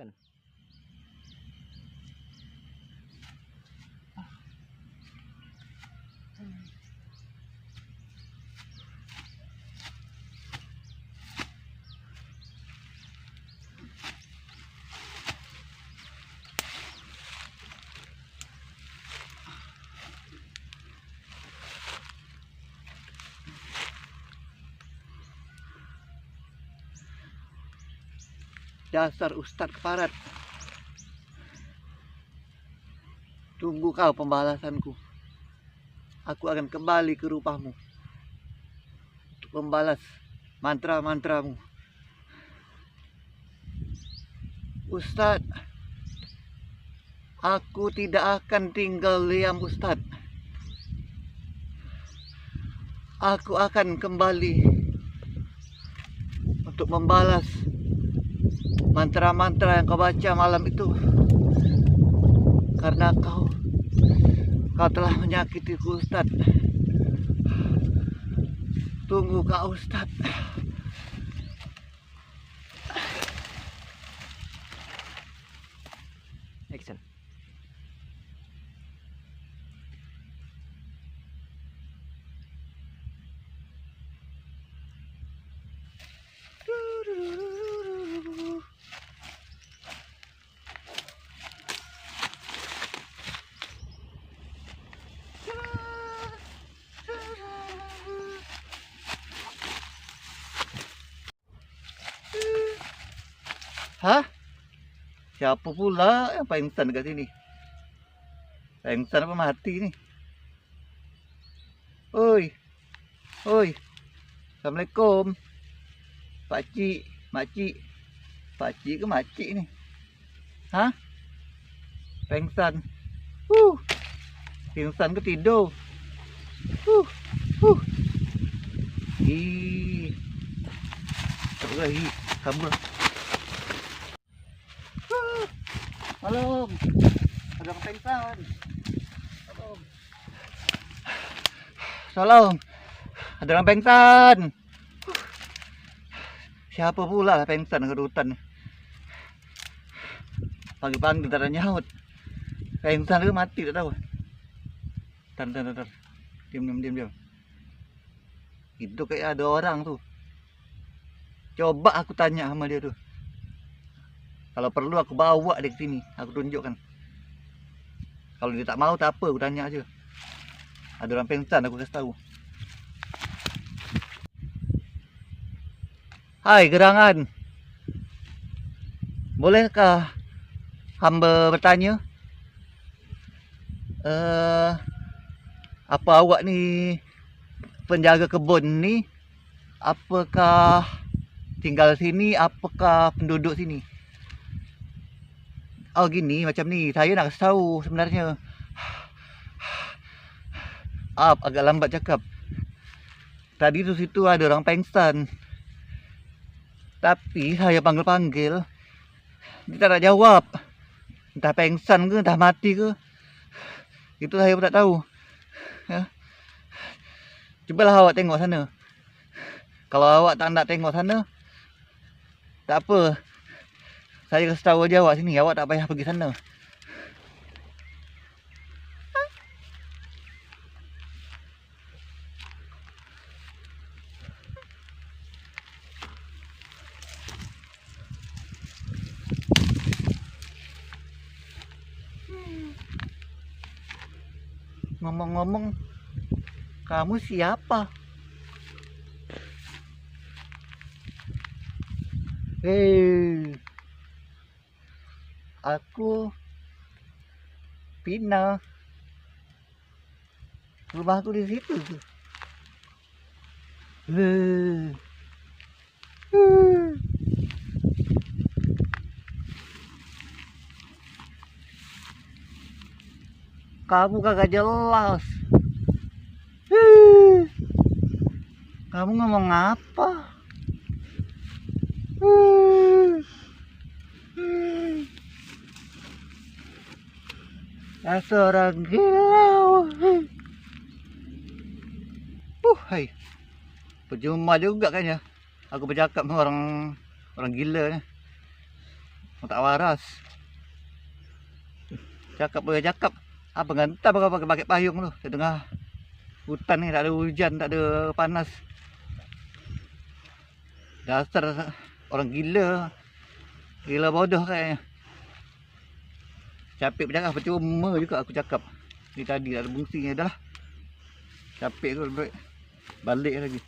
থাকতেন Dasar Ustadz Keparat. Tunggu kau pembalasanku. Aku akan kembali ke rumahmu. Untuk membalas mantra-mantramu. Ustadz. Aku tidak akan tinggal diam Ustadz. Aku akan kembali untuk membalas mantra-mantra yang kau baca malam itu. Karena kau kau telah menyakitiku Ustaz. Tunggu kau Ustaz Hah? Siapa pula yang pengsan dekat sini? Pengsan apa mati ni? Oi. Oi. Assalamualaikum. Pakcik, makcik. Pakcik ke makcik ni? Hah? Pengsan. Huh. Pingsan ke tidur? Huh. Huh. Ih. Tak boleh. Kabur. Malam. Ada pengsan. Malam. Tolong. Ada orang pengsan. Siapa pula pengsan ke hutan? Pagi-pagi ada nyaut. Pengsan ke mati tak tahu. Tan tan. tan. Diam diam diam diam. Itu kayak ada orang tu. Coba aku tanya sama dia tu. Kalau perlu aku bawa dia ke sini, aku tunjukkan. Kalau dia tak mau tak apa, aku tanya aja. Ada orang pengsan aku kasih tahu. Hai gerangan. Bolehkah hamba bertanya? Eh apa awak ni penjaga kebun ni? Apakah tinggal sini? Apakah penduduk sini? Oh gini macam ni. Saya nak tahu sebenarnya. Up agak lambat cakap. Tadi tu situ ada orang pengsan. Tapi saya panggil-panggil. Dia tak nak jawab. Entah pengsan ke, entah mati ke. Itu saya pun tak tahu. Ya. Cubalah awak tengok sana. Kalau awak tak nak tengok sana, tak apa. Saya kasih tahu aja awak sini. Awak tak payah pergi sana. Ngomong-ngomong, kamu siapa? Hei, aku Pina. Rumahku di situ tuh. Kamu kagak jelas. Kamu ngomong apa? Hmm. Dasar orang gila. Uh, hai. Percuma juga kayaknya. Aku bercakap dengan orang orang gila ni. Orang tak waras. Cakap boleh cakap. Apa ngantap kau pakai pakai payung tu. Di tengah hutan ni tak ada hujan, tak ada panas. Dasar orang gila. Gila bodoh kayaknya. Capek bercakap percuma juga aku cakap. Ni tadi tak ada fungsinya dah. Capek tu. Balik lagi.